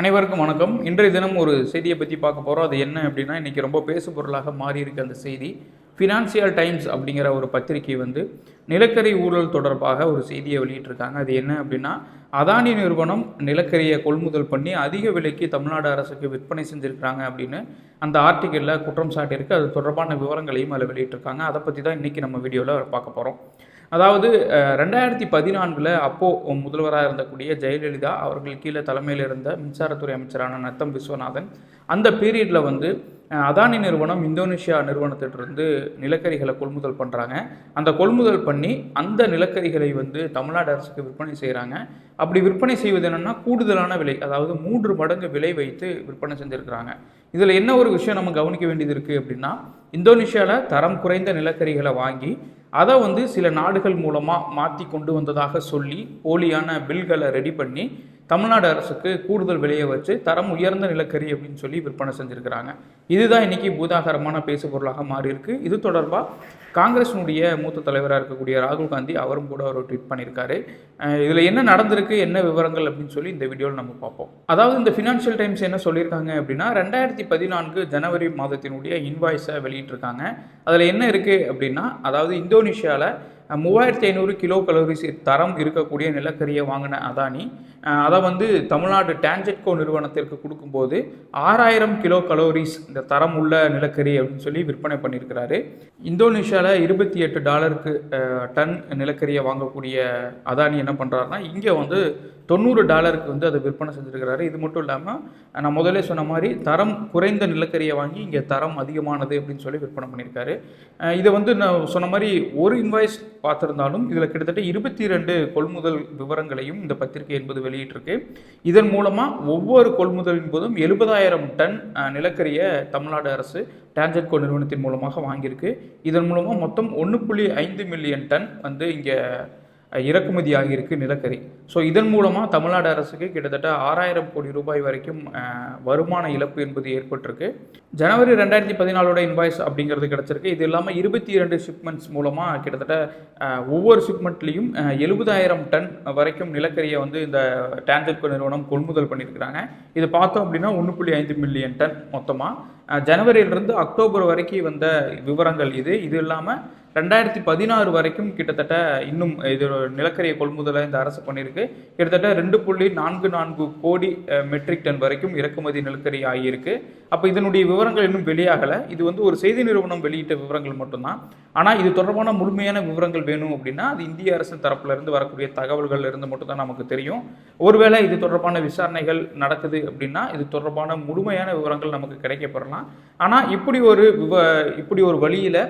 அனைவருக்கும் வணக்கம். இன்றைய தினம் ஒரு செய்தியை பற்றி பார்க்க போகிறோம் அது என்ன அப்படின்னா இன்றைக்கி ரொம்ப பேசு பொருளாக மாறி இருக்கு அந்த செய்தி ஃபினான்சியல் டைம்ஸ் அப்படிங்கிற ஒரு பத்திரிகை வந்து நிலக்கரி ஊழல் தொடர்பாக ஒரு செய்தியை வெளியிட்டிருக்காங்க. அது என்ன அப்படின்னா அதானி நிறுவனம் நிலக்கரியை கொள்முதல் பண்ணி அதிக விலைக்கு தமிழ்நாடு அரசுக்கு விற்பனை செஞ்சுருக்கிறாங்க அப்படின்னு அந்த ஆர்டிக்கலில் குற்றம் சாட்டியிருக்கு. அது தொடர்பான விவரங்களையும் அதில் வெளியிட்டிருக்காங்க. அதை பற்றி தான் இன்றைக்கி நம்ம வீடியோவில் பார்க்க போகிறோம் அதாவது ரெண்டாயிரத்தி பதினான்கில் அப்போது முதல்வராக இருந்தக்கூடிய ஜெயலலிதா அவர்கள் கீழே தலைமையில் இருந்த மின்சாரத்துறை அமைச்சரான நத்தம் விஸ்வநாதன் அந்த பீரியடில் வந்து அதானி நிறுவனம் இந்தோனேஷியா நிறுவனத்திட்டிருந்து நிலக்கரிகளை கொள்முதல் பண்ணுறாங்க அந்த கொள்முதல் பண்ணி அந்த நிலக்கரிகளை வந்து தமிழ்நாடு அரசுக்கு விற்பனை செய்கிறாங்க அப்படி விற்பனை செய்வது என்னென்னா கூடுதலான விலை அதாவது மூன்று மடங்கு விலை வைத்து விற்பனை செஞ்சுருக்கிறாங்க. இதில் என்ன ஒரு விஷயம் நம்ம கவனிக்க வேண்டியது இருக்குது அப்படின்னா இந்தோனேஷியாவில் தரம் குறைந்த நிலக்கரிகளை வாங்கி அதை வந்து சில நாடுகள் மூலமாக மாற்றி கொண்டு வந்ததாக சொல்லி போலியான பில்களை ரெடி பண்ணி தமிழ்நாடு அரசுக்கு கூடுதல் விலையை வச்சு தரம் உயர்ந்த நிலக்கரி அப்படின்னு சொல்லி விற்பனை செஞ்சுருக்கிறாங்க. இதுதான் இன்னைக்கு பூதாகரமான பேசு பொருளாக மாறியிருக்கு. இது தொடர்பாக காங்கிரஸினுடைய மூத்த தலைவராக இருக்கக்கூடிய ராகுல் காந்தி அவரும் கூட ஒரு ட்வீட் பண்ணியிருக்காரு. இதில் என்ன நடந்திருக்கு என்ன விவரங்கள் அப்படின்னு சொல்லி இந்த வீடியோவில் நம்ம பார்ப்போம். அதாவது இந்த ஃபினான்ஷியல் டைம்ஸ் என்ன சொல்லியிருக்காங்க அப்படின்னா ரெண்டாயிரத்தி பதினான்கு ஜனவரி மாதத்தினுடைய இன்வாய்ஸை வெளியிட்டிருக்காங்க. அதில் என்ன இருக்குது அப்படின்னா அதாவது இந்தோனேஷியாவில் மூவாயிரத்தி ஐநூறு கிலோ கலோரிஸ் தரம் இருக்கக்கூடிய நிலக்கரியை வாங்கின அதானி. அதை வந்து தமிழ்நாடு டான்ஜெட்கோ நிறுவனத்திற்கு கொடுக்கும்போது ஆறாயிரம் கிலோ கலோரிஸ் இந்த தரம் உள்ள நிலக்கரி அப்படின்னு சொல்லி விற்பனை பண்ணியிருக்கிறாரு. இந்தோனேஷியாவில் இருபத்தி எட்டு டாலருக்கு டன் நிலக்கரியை வாங்கக்கூடிய அதானி என்ன பண்ணுறாருன்னா இங்கே வந்து தொண்ணூறு டாலருக்கு வந்து அதை விற்பனை செஞ்சுருக்கிறாரு. இது மட்டும் இல்லாமல் நான் முதலே சொன்ன மாதிரி தரம் குறைந்த நிலக்கரியை வாங்கி இங்கே தரம் அதிகமானது அப்படின்னு சொல்லி விற்பனை பண்ணியிருக்காரு. இதை வந்து நான் சொன்ன மாதிரி ஒரு இன்வாய்ஸ் பார்த்துருந்தாலும் இதில் கிட்டத்தட்ட இருபத்தி ரெண்டு கொள்முதல் விவரங்களையும் இந்த பத்திரிகை என்பது வெளியிட்டிருக்கு. இதன் மூலமாக ஒவ்வொரு கொள்முதலின் போதும் எழுபதாயிரம் டன் நிலக்கரியை தமிழ்நாடு அரசு டான்ஜெட்கோ நிறுவனத்தின் மூலமாக வாங்கியிருக்கு. இதன் மூலமாக மொத்தம் ஒன்று புள்ளி ஐந்து மில்லியன் டன் வந்து இங்கே இறக்குமதி ஆகியிருக்கு நிலக்கரி. ஸோ இதன் மூலமாக தமிழ்நாடு அரசுக்கு கிட்டத்தட்ட ஆறாயிரம் கோடி ரூபாய் வரைக்கும் வருமான இழப்பு என்பது ஏற்பட்டிருக்கு. ஜனவரி ரெண்டாயிரத்தி பதினாலோட இன்வாய்ஸ் அப்படிங்கிறது கிடச்சிருக்கு. இது இல்லாமல் இருபத்தி இரண்டு ஷிப்மெண்ட்ஸ் மூலமாக கிட்டத்தட்ட ஒவ்வொரு ஷிப்மெண்ட்லேயும் எழுபதாயிரம் டன் வரைக்கும் நிலக்கரியை வந்து இந்த டான்ஜெட்கோ நிறுவனம் கொள்முதல் பண்ணியிருக்கிறாங்க. இது பார்த்தோம் அப்படின்னா ஒன்று புள்ளி ஐந்து மில்லியன் டன் மொத்தமாக ஜனவரியிலிருந்து அக்டோபர் வரைக்கும் வந்த விவரங்கள் இது. இது இல்லாமல் ரெண்டாயிரத்தி பதினாறு வரைக்கும் கிட்டத்தட்ட இன்னும் இது நிலக்கரியை கொள்முதலை இந்த அரசு பண்ணியிருக்கு. கிட்டத்தட்ட ரெண்டு புள்ளி நான்கு நான்கு கோடி மெட்ரிக் டன் வரைக்கும் இறக்குமதி நிலக்கரி ஆகியிருக்கு. அப்போ இதனுடைய விவரங்கள் இன்னும் வெளியாகலை. இது வந்து ஒரு செய்தி நிறுவனம் வெளியிட்ட விவரங்கள் மட்டும்தான். ஆனால் இது தொடர்பான முழுமையான விவரங்கள் வேணும் அப்படின்னா அது இந்திய அரசு தரப்புலேருந்து வரக்கூடிய தகவல்கள் இருந்து மட்டும்தான் நமக்கு தெரியும். ஒருவேளை இது தொடர்பான விசாரணைகள் நடக்குது அப்படின்னா இது தொடர்பான முழுமையான விவரங்கள் நமக்கு கிடைக்கப்படலாம் ஆனால் இப்படி ஒரு விவ இப்படி ஒரு வழியில்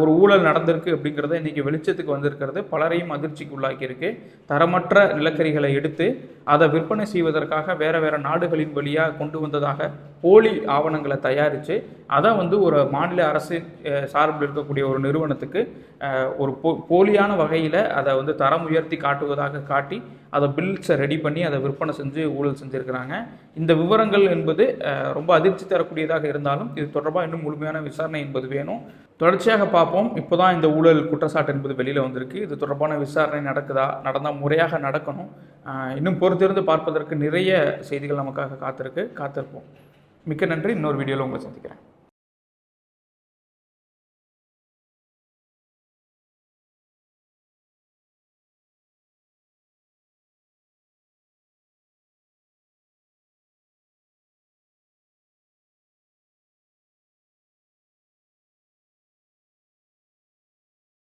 ஒரு ஊழல் நடந்திருக்கு அப்படிங்கிறத இன்றைக்கி வெளிச்சத்துக்கு வந்திருக்கிறது. பலரையும் அதிர்ச்சிக்கு உள்ளாக்கியிருக்கு தரமற்ற நிலக்கரிகளை எடுத்து அதை விற்பனை செய்வதற்காக வேறு வேறு நாடுகளின் வழியாக கொண்டு வந்ததாக போலி ஆவணங்களை தயாரித்து அதை வந்து ஒரு மாநில அரசு சார்பில் இருக்கக்கூடிய ஒரு நிறுவனத்துக்கு ஒரு போ போலியான வகையில் அதை வந்து தரம் உயர்த்தி காட்டுவதாக காட்டி அதை பில்ஸை ரெடி பண்ணி அதை விற்பனை செஞ்சு ஊழல் செஞ்சுருக்கிறாங்க. இந்த விவரங்கள் என்பது ரொம்ப அதிர்ச்சி தரக்கூடியதாக இருந்தாலும் இது தொடர்பாக இன்னும் முழுமையான விசாரணை என்பது வேணும். தொடர்ச்சியாக பார்ப்போம். இப்போ தான் இந்த ஊழல் குற்றச்சாட்டு என்பது வெளியில் வந்திருக்கு. இது தொடர்பான விசாரணை நடக்குதா? நடந்தால் முறையாக நடக்கணும். இன்னும் பொறுத்திருந்து பார்ப்பதற்கு நிறைய செய்திகள் நமக்காக காத்திருக்கு. காத்திருப்போம். மிக்க நன்றி. இன்னொரு வீடியோவில் உங்களை சந்திக்கிறேன்.